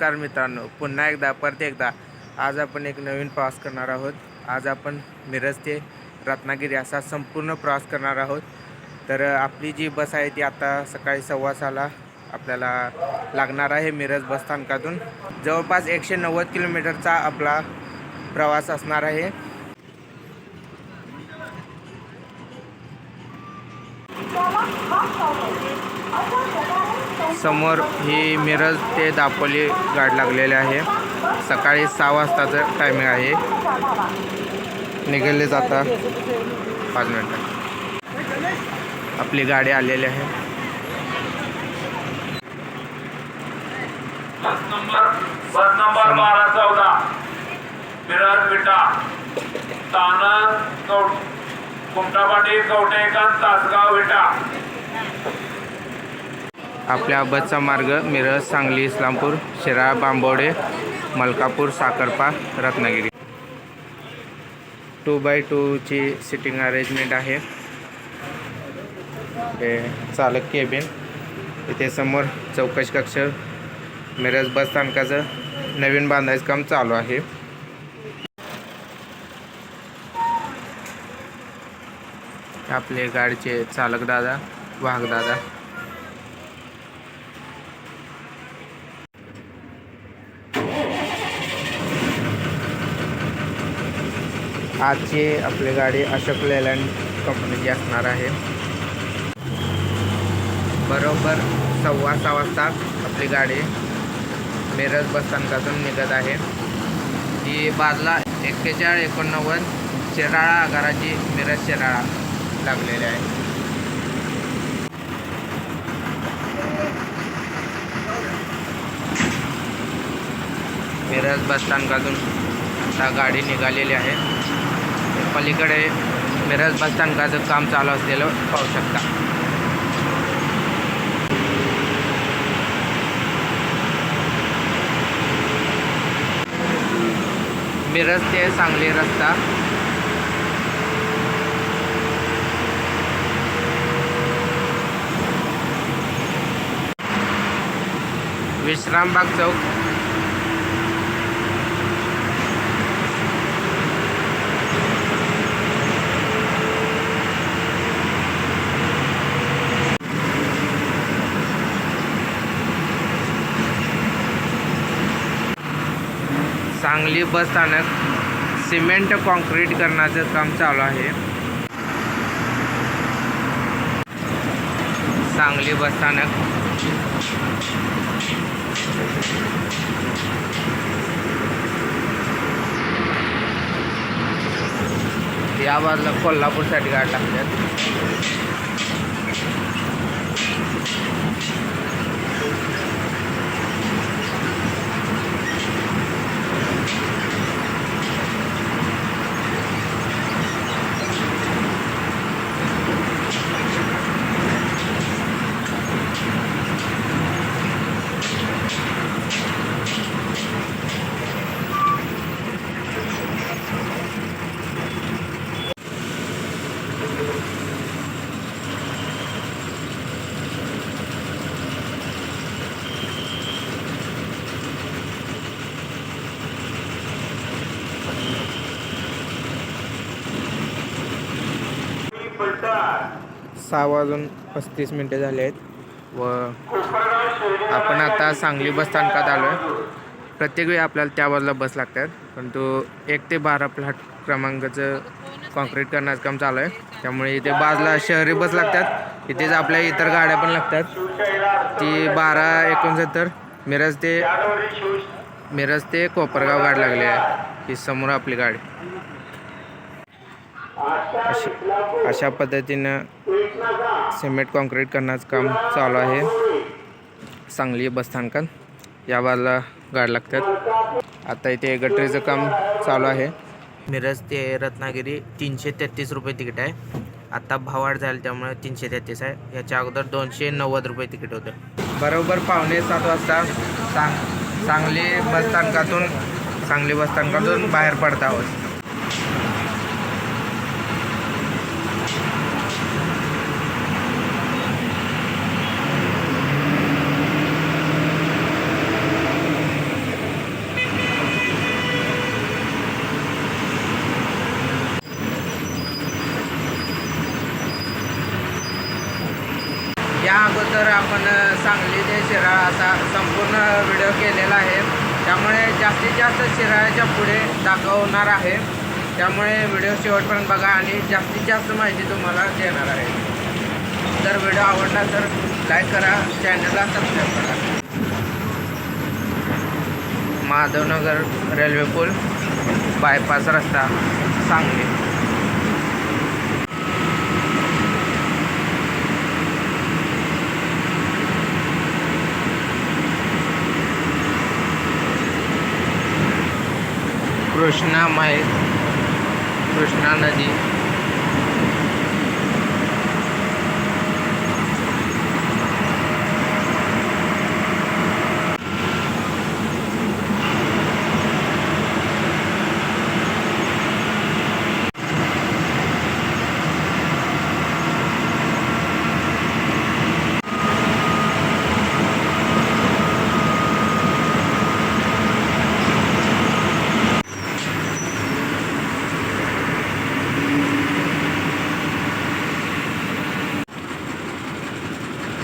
नमस्कार मित्रांनो पुन्हा एकदा परत एकदा. आज आपण एक नवीन प्रवास करणार आहोत. आज आपण मिरज ते रत्नागिरी असा संपूर्ण प्रवास करणार आहोत. तर आपली जी बस आहे ती आता सकाळी सव्वा सहाला आपल्याला लागणार आहे मिरज बस स्थानकातून. जवळपास एकशे नव्वद किलोमीटरचा आपला प्रवास असणार आहे. समोर ही मिरज ते दापोली गाड लागलेली आहे. सकाळी सहा वाजताचं टायमिंग आहे. निघाले जाता पाच मिनटं. आपली गाडी आलेली आहे. बस नंबर बस तासगाव बारा चौदा मिरज विटा स्थानक कौ कुमटापाटी कवटेकन तासगाव विटा आपल्या बसचा मार्ग मिरज सांगली इस्लामपूर शिराळा बांबवडे मलकापूर साखरपा रत्नागिरी. टू बाय टूची सिटिंग अरेंजमेंट आहे. हे चालक केबिन इथे समोर चौकशी कक्ष मिरज बस स्थानकाचं नवीन बांधायचं काम चालू आहे. आपले गाडीचे चालक दादा वाहक दादा. आजची आपली गाडी अशोक लेलँड कंपनीची असणार आहे. बरोबर सव्वा सहा वाजता आपली गाडी मिरज बस स्थानकातून निघत आहे. ही बाजला एक्केचाळीस एकोणनव्वद शिराळा आगाराची मिरज शिराळा लागलेली आहे. मिरज बस स्थानकातून आता गाडी निघालेली आहे. पलीकडे मिरज बस स्थानकाचं काम चालू असलेलं पाहू शकता. मिरज ते सांगली रस्ता. विश्रामबाग चौक. सांगली बस स्थानक सिमेंट कॉन्क्रीट करण्याचं काम चालू आहे. सांगली बस स्थानक. या बाजूला कोल्हापूरसाठी गाडी लागतात सहा वाजून पस्तीस मिनटे झाले आहेत. व आपण आता सांगली बस स्थानकात आलो आहे प्रत्येक वेळी आपल्याला त्या बाजूला बस लागतात. परंतु एक ते बारा प्लॅट क्रमांकाचं कॉन्क्रीट करण्याचं काम चालू आहे. त्यामुळे इथे बाजूला शहरी बस लागतात. इथेच आपल्या इतर गाड्या पण लागतात. ती बारा एकोणसत्तर मिरज ते मिरज ते कोपरगाव गाडी लागली आहे. ही समोर आपली गाडी. अशा अशा पद्धतीनं सिमेंट कॉन्क्रीट करण्याचं काम चालू आहे. सांगली बस स्थानकात. या बाजूला गाड लागतात. आता इथे गटरीचं काम चालू आहे. मिरज ते रत्नागिरी तीनशे तेहतीस रुपये तिकीट आहे. आता भावाड झाली त्यामुळे तीनशे तेहतीस आहे. याच्या अगोदर दोनशे नव्वद रुपये तिकीट होतं. बरोबर पावणे सात वाजता सांग सांगली बस स्थानकातून सांगली बस स्थानकातून बाहेर पडत आहोत अगोदर आपण अ, सांगली ते शिराळा असा संपूर्ण व्हिडिओ केलेला आहे त्यामुळे जास्तीत जास्त शिराळ्याच्या पुढे दाखवणार आहे. त्यामुळे व्हिडिओ शेवटपर्यंत बघा आणि जास्तीत जास्त माहिती तुम्हाला देणार आहे. जर व्हिडिओ आवडला तर लाईक करा चॅनलला सबस्क्राईब करा. माधवनगर रेल्वे पूल बायपास रस्ता सांगली. कृष्णा माय कृष्णा नदी.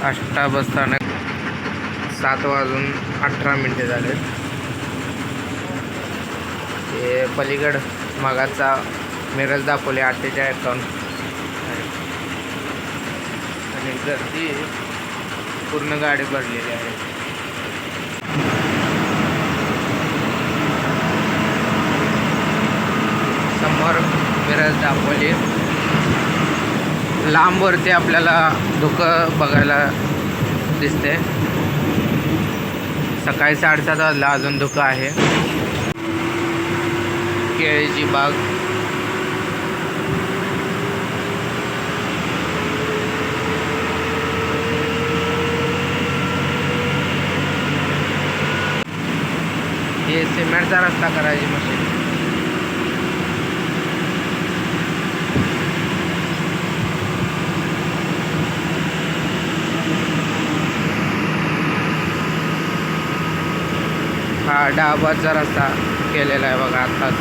आष्टा बसस्थानक सात वाजून अठरा मिनटे झाले हे पलीकड मगाचा मिरज दाखवले अठ्ठेचाळीस एकावन्न आणि गर्दी पूर्ण गाडी भरलेली आहे. समोर मिरज दाखवली. लांबवरती आपल्याला धुकं बघायला दिसते. सकाळी साडेसात वाजला अजून धुकं आहे. केळीची बाग. हे सिमेंटचा रस्ता करायची मशीन. डाबाचा रस्ता केलेला आहे बघा आत्ताच.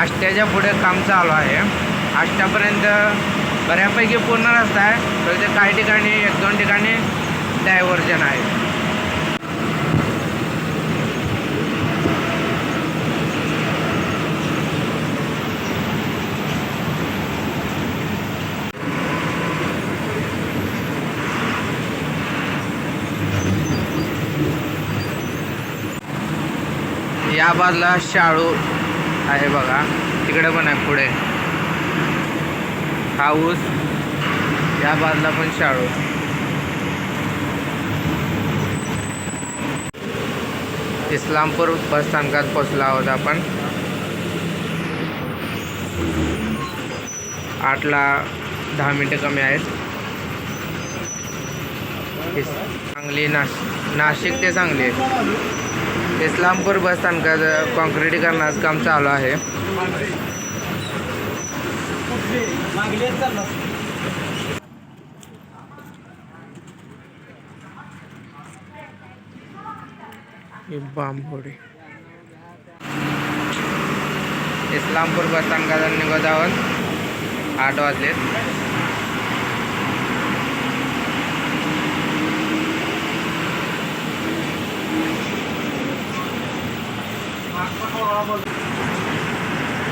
आष्ट्याच्या पुढे काम चालू आहे. आष्ट्यापर्यंत बऱ्यापैकी पूर्ण रस्ता आहे तर ते काही ठिकाणी एक दोन ठिकाणी डायव्हर्जन आहे. या बाजूला शाळू आहे बघा. तिकडे पण आहे पुढे. हा ऊस या बाजूला पण शाळू. इस्लामपूर बस स्थानकात पोचलो आहोत आपण. आठला दहा मिनटं कमी आहेत. सांगली नाश नाशिक ते सांगली. इस्लामपूर बस स्थानकाचं कॉन्क्रिटीकरणाचं काम चालू आहे. बांबोडे. इस्लामपूर बस स्थानकात निघत आहोत. आठ वाजलेत.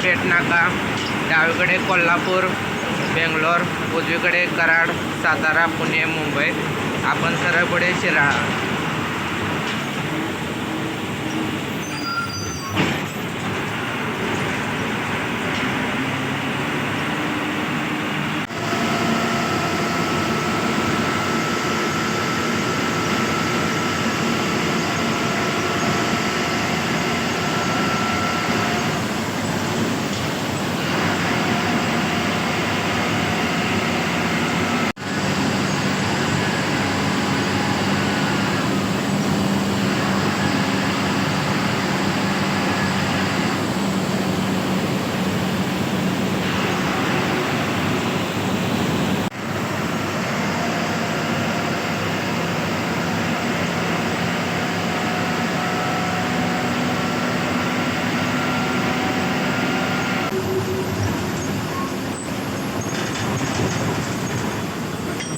पेटनाका डावीकडे कोल्हापूर बेंगलोर उजवीकडे कराड सातारा पुणे मुंबई. आपण सरळ पुढे शिराळा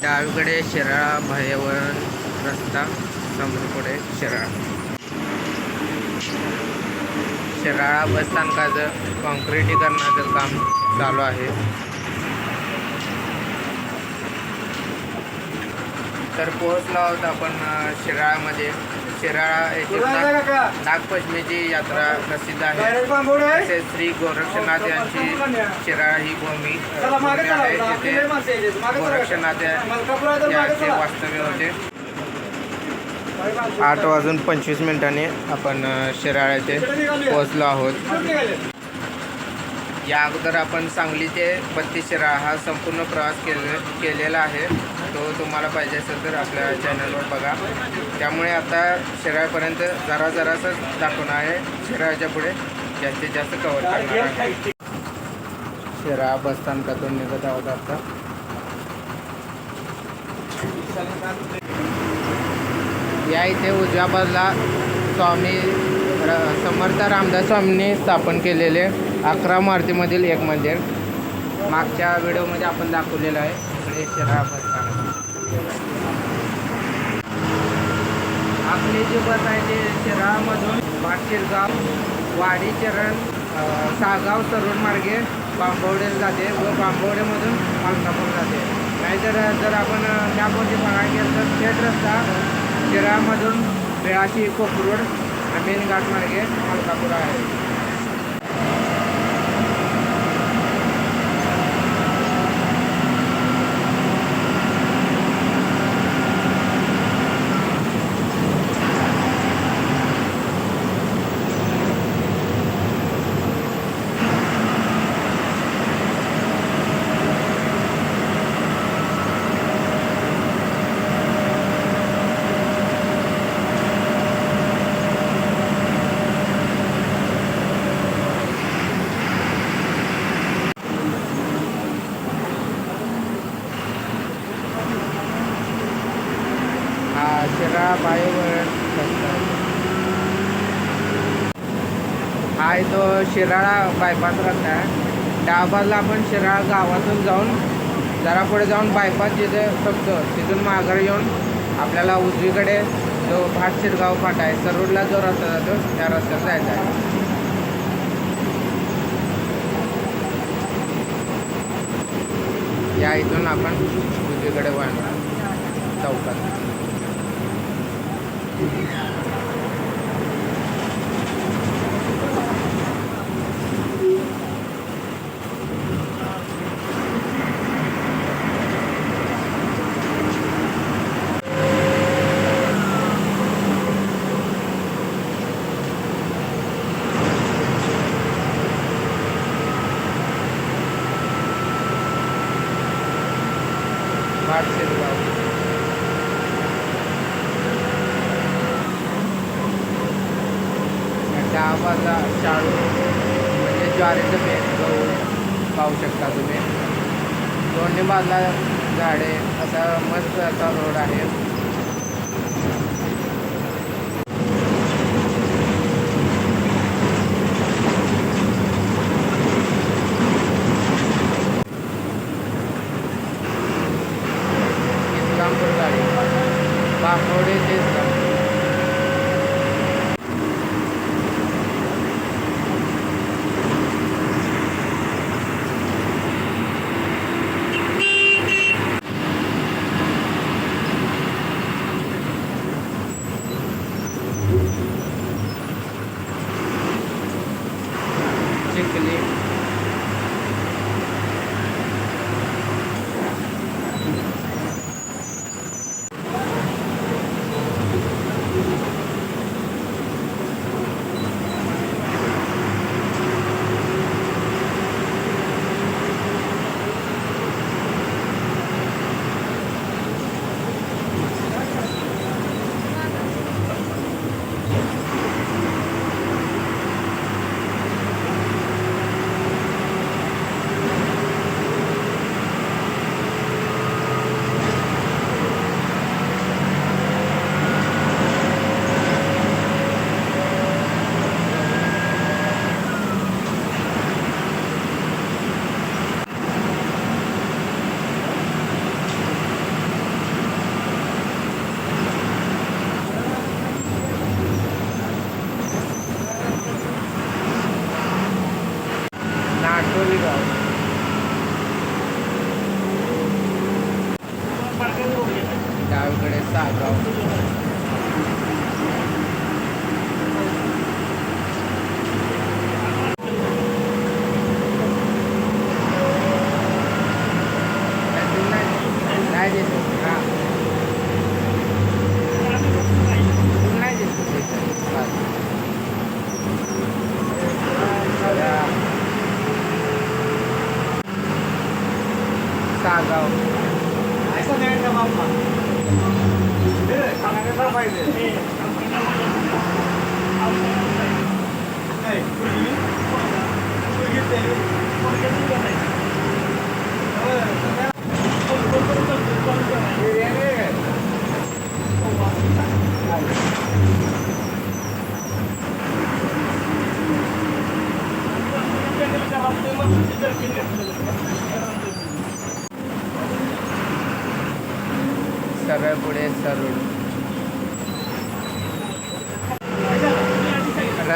डावीकडे शिराळा भायवळण रस्ता समोरकडे शिराळा. शिराळा बसस्थानकाचं कॉन्क्रिटीकरणाचं काम चालू आहे. तर पोहोचलो आहोत आपण शिराळामध्ये. शिराळा येथे नाग- नागपंचमीची यात्रा प्रसिद्ध आहे. तसेच श्री गोरक्षनाथ यांची शिराळा ही भूमी आहे जिथे गोरक्षनाथ यांचे वास्तव्य होते. आठ वाजून पंचवीस मिनिटांनी आपण शिराळा येथे पोहोचलो आहोत. या अगोदर आपण सांगली ते बत्तीस शिराळा हा संपूर्ण प्रवास केले केलेला आहे. तो तुम्हाला पाहिजे असेल तर आपल्या चॅनलवर बघा. त्यामुळे आता शिराळपर्यंत जरा जरासं दाखवणं आहे. शिराळच्या पुढे जास्तीत जास्त कवर करणार आहे शिरा बसस्थानकातून निघत आहोत आता. या इथे उजव्या बाजूला स्वामी र- समर्थ रामदास स्वामींनी स्थापन केलेले अकरा मारुतीमधील एक मंदिर. मागच्या व्हिडिओमध्ये आपण दाखवलेलं आहे. इकडे शिराळा आपली जी बस आहे ते शिराळामधून भाटशिरगाव वाडी चरण सागाव तरुण मार्गे बांबवडेला जाते व बांबवडेमधून मालकापूर जाते. नाहीतर जर आपण मॅपवरती बघायला गेलं तर थेट रस्ता शिराळामधून बेळाशी कोकरोड मेन घाट मार्गे मालकापूर आहे हा शिराळा बाईवर रस्ता आहे. हा आहे तो शिराळा बायपास रस्ता आहे. त्या बाजूला आपण शिराळा गावातून जाऊन जरा पुढे जाऊन बायपास जिथे फक्त तिथून माघार येऊन आपल्याला उजवीकडे जो भाट शिरगाव फाटा आहे सरोडला जो रस्ता जातो त्या रस्त्यात जायचा आहे. या इथून आपण उजवीकडे वळणार. चौकात.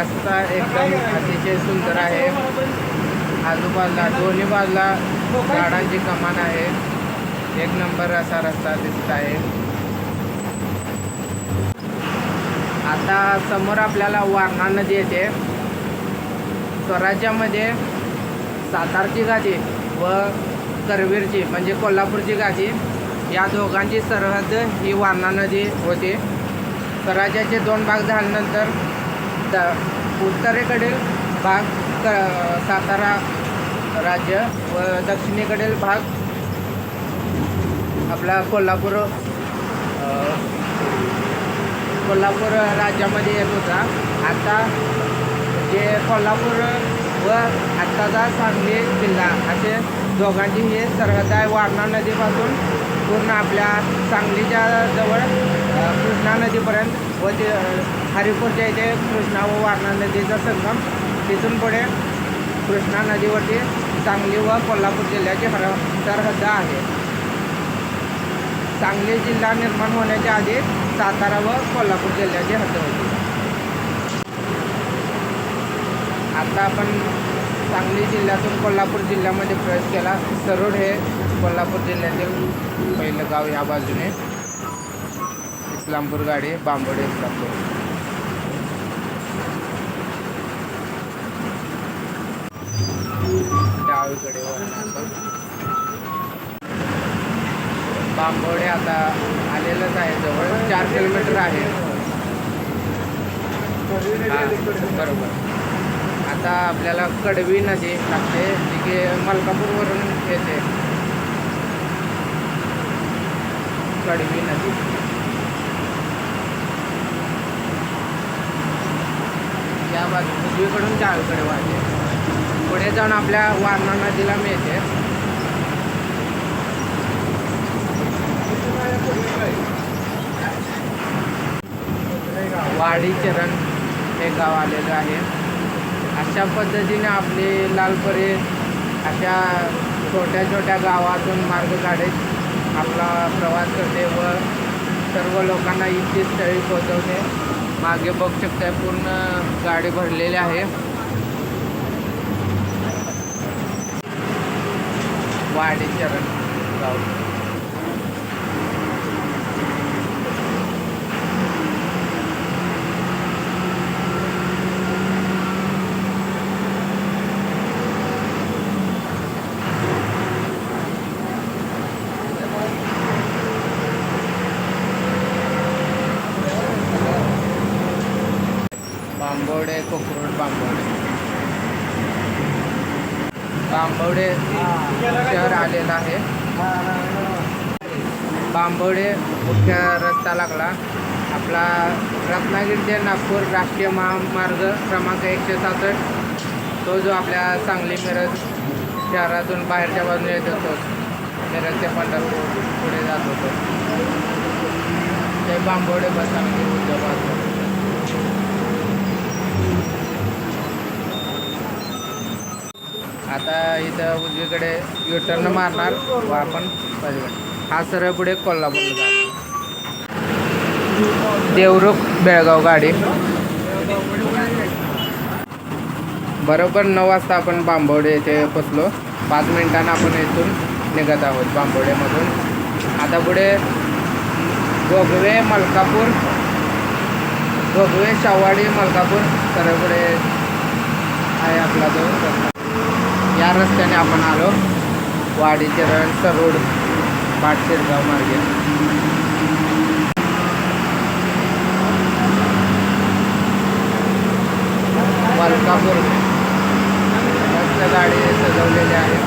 रस्ता एकदम अतिशय सुंदर आहे. आजूबाजूला दोन्ही बाजूला झाडांची कमान आहे. एक नंबर असा रस्ता दिसत आहे. आता समोर आपल्याला वारणा नदी येते. स्वराज्यामध्ये सातारची गादी व करवीरची म्हणजे कोल्हापूरची गादी या दोघांची सरहद ही वारणा नदी होती. स्वराज्याचे दोन भाग झाल्यानंतर द उत्तरेकडील भाग क सातारा राज्य व दक्षिणेकडील भाग आपला कोल्हापूर कोल्हापूर राज्यामध्ये येत होता. आता जे कोल्हापूर व आत्ताचा सांगली जिल्हा असे दोघांची हे सरहद आहे वारणा नदीपासून पूर्ण आपल्या सांगलीच्या जवळ कृष्णा नदीपर्यंत व ते हरिपूरच्या इथे कृष्णा व वारणा नदीचा संगम. तिथून पुढे कृष्णा नदीवरती सांगली व कोल्हापूर जिल्ह्याची हर सरहद्द आहे. सांगली जिल्हा निर्माण होण्याच्या आधी सातारा व कोल्हापूर जिल्ह्याची हद्द होती. आता आपण सांगली जिल्ह्यातून कोल्हापूर जिल्ह्यामध्ये प्रवेश केला. सरोड हे कोल्हापूर जिल्ह्यातील पहिलं गाव या बाजूने. इस्लामपूर गाडी बांबोडे इस्लामपूर. डावीकडे बांबोडे आता आलेलंच आहे जवळ चार किलोमीटर आहे. बरोबर. आता आपल्याला कडवी नदी लागते जी की मलकापूरवरून येते. कडवी नदी. या बाजू उजवीकडून डावीकडे वाहते पुढे जाऊन आपल्या वारणा नदीला मिळते. वाडी चरण हे गाव आलेलं आहे. अशा पद्धतीने आपली लालपरे अशा छोट्या छोट्या गावातून मार्ग काढत आपला प्रवास करते व सर्व लोकांना इच्छित स्थळी पोहोचवते. मागे बघू शकताय पूर्ण गाडी भरलेली आहे. वाडी चरण गाव बांबवडे कोकरूड बांबवडे बांबवडे शहर आलेलं आहे बांबवडे मुख्य रस्ता लागला. आपला रत्नागिरी ते नागपूर राष्ट्रीय महामार्ग क्रमांक एकशे सासष्ट तो जो आपल्या सांगली मिरज शहरातून बाहेरच्या बाजूने येत होतो. मिरज ते पंढरपूर पुढे जात होतो. ते बांबवडे बसस्थानक उद्योग आता इथं उजवीकडे युटर्न मारणार व आपण पलीकडे हा सरळ पुढे कोल्हापूरला जातो. देवरुख बेळगाव गाडी. बरोबर नऊ वाजता आपण बांबवडे येथे पोचलो. पाच मिनिटांना आपण इथून निघत आहोत बांबवडेमधून आता पुढे गोगवे मलकापूर गोगवे शावाडी मलकापूर सर्वकडे आहे आपला तो या रस्त्याने आपण आलो. वाडीचे चरण सरोड. पाटशिरगाव मार्गे. मलकापूर मस्त गाडी सजवलेली आहे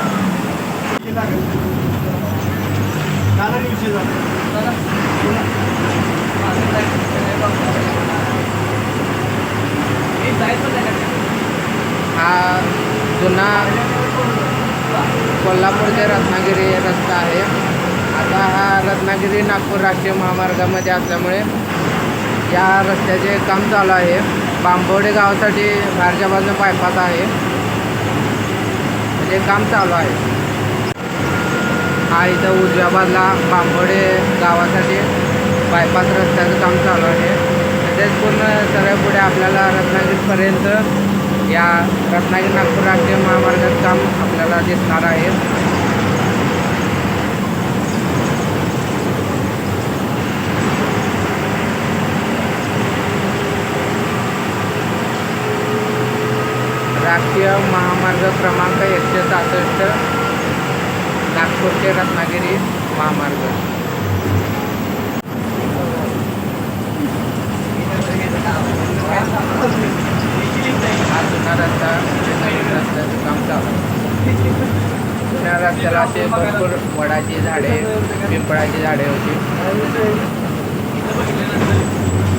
हा जुना कोल्हापूर ते रत्नागिरी रस्ता आहे. हा रत्नागिरी नागपूर राष्ट्रीय महामार्गामध्ये असल्यामुळे या रस्त्याचे काम चालू आहे. बांबवडे गावासाठी बाहेरच्या बाजूनं बायपास आहे. म्हणजे काम चालू आहे. हा इथं उजव्या बाजूला बांबवडे गावासाठी बायपास रस्त्याचं काम चालू आहे. तसेच पूर्ण सरळ पुढे आपल्याला रत्नागिरीपर्यंत या रत्नागिरी नागपूर राष्ट्रीय महामार्गाचं काम आपल्याला दिसणार आहे. राष्ट्रीय महामार्ग क्रमांक एकशे सहासष्ट नागपूर ते रत्नागिरी महामार्ग. हा जुना रस्ता नवीन रस्त्याचं काम चालू. जुन्या रस्त्याला असे भरपूर वडाची झाडे पिंपळाची झाडे होती.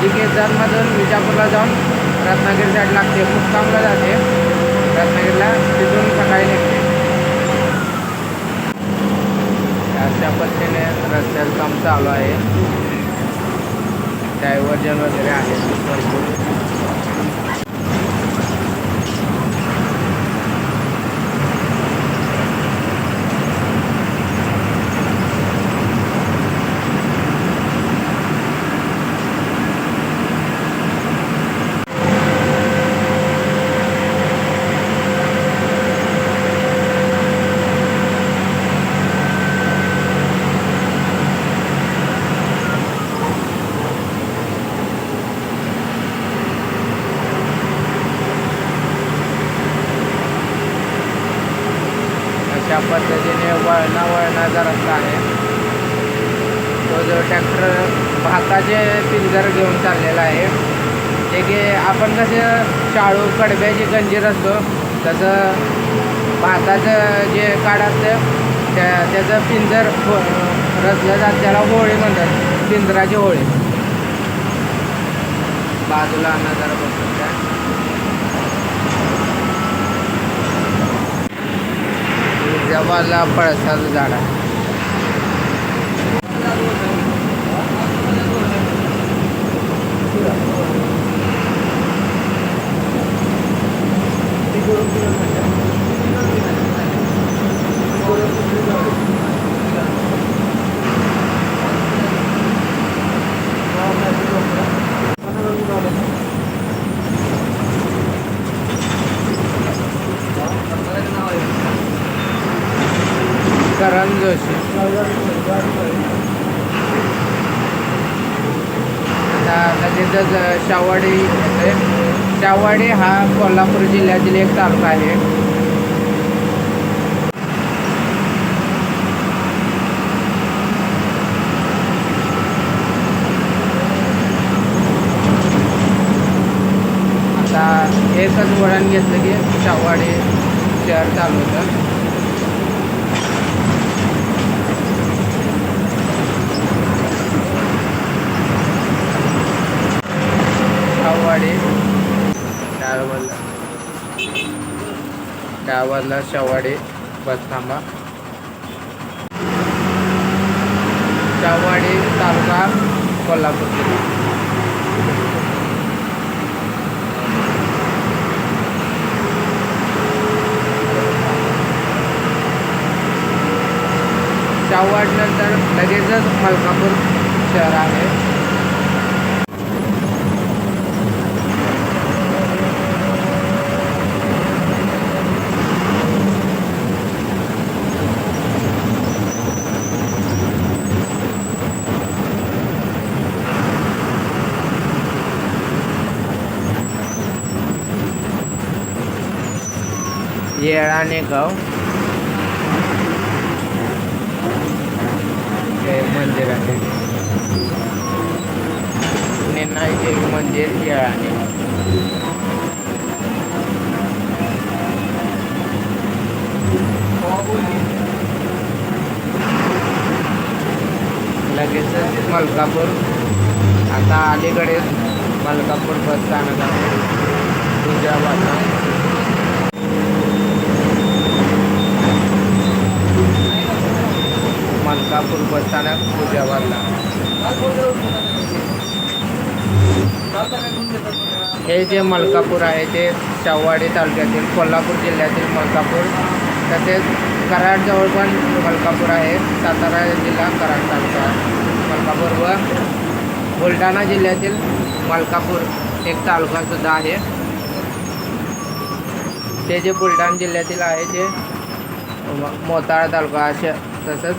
जी विजापूरला जाऊन रत्नागिरी साईड लागते. मुक्कामला जाते. रत्नागिरीला तिथून सकाळी निघते. अशा पद्धतीने रस्त्याचं काम चालू आहे. डायव्हर्जन वगैरे आहे. भरपूर अशा पद्धतीने वळणा वळणाचा रस्ता आहे तो जो ट्रॅक्टर भाताचे पिंजर घेऊन चाललेलं आहे जे की आपण कसं शाळू कडब्याची गंजीर असतो तसं भाताचं जे काड असतं त्या त्याचं पिंजर हो रचलं जात त्याला होळी म्हणतात पिंजराची होळी. बाजूला नजारा बसून त्या जवाला पळसाचं झाड आहे. अशी. आता लगेचच शावाडी शावाडी हा कोल्हापूर जिल्ह्यातील एक तालुका आहे. आता एकच वळण घेतलं की शावाडी शहर चालू होतं. शाहवाडी डाळवला डाळवला शाहवाडी बस थांबा. शाहवाडी तालुका कोल्हापूर जिल्हा. लगेचच मलकापूर शहर आहे. येळाने गाव. हे मंदिर आहे. नेनाई देवी मंदिर येळाणे लगेचच मलकापूर. आता अलीकडे मलकापूर बस स्थानक आहे. तुझ्या मलकापूर बस स्थानक तुझ्यावाडला हे जे मलकापूर आहे ते शाहूवाडी तालुक्यातील कोल्हापूर जिल्ह्यातील मलकापूर तसेच कराडजवळ पण मलकापूर आहे. सातारा जिल्हा कराड तालुका मलकापूर व बुलढाणा जिल्ह्यातील मलकापूर एक तालुकासुद्धा आहे. ते जे बुलढाणा जिल्ह्यातील आहे ते मोताळा तालुका असे तसंच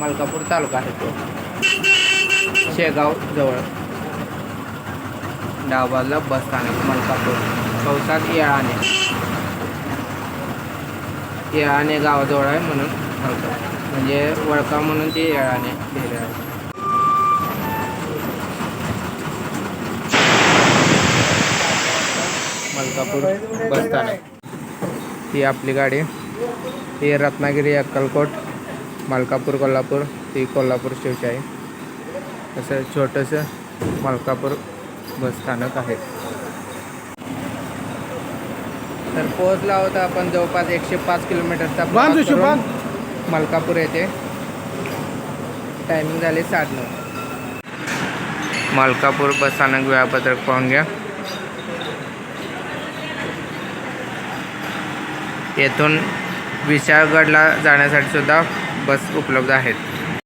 मलकापूर तालुका आहे तो. शेगाव जवळ. डावबाजला बस स्थानक मलकापूर. चौसात येळाने येळाने गावाजवळ आहे म्हणून मलकापूर म्हणजे वळका म्हणून ते येळाने लिहिले आहे. मलकापूर बस स्थानक. ही आपली गाडी ही रत्नागिरी अक्कलकोट मलकापूर कोल्हापूर ती कोल्हापूर शिवशाही असं छोटंसं मलकापूर बस स्थानक आहे. तर पोहोचला होता आपण जवळपास एकशे पाच किलोमीटरचा मलकापूर येथे. टायमिंग झाले साडेनऊ मलकापूर बस स्थानक वेळापत्रक पाहून घ्या. येथून विशाळगडला जाण्यासाठी सुद्धा बस उपलब्ध आहेत.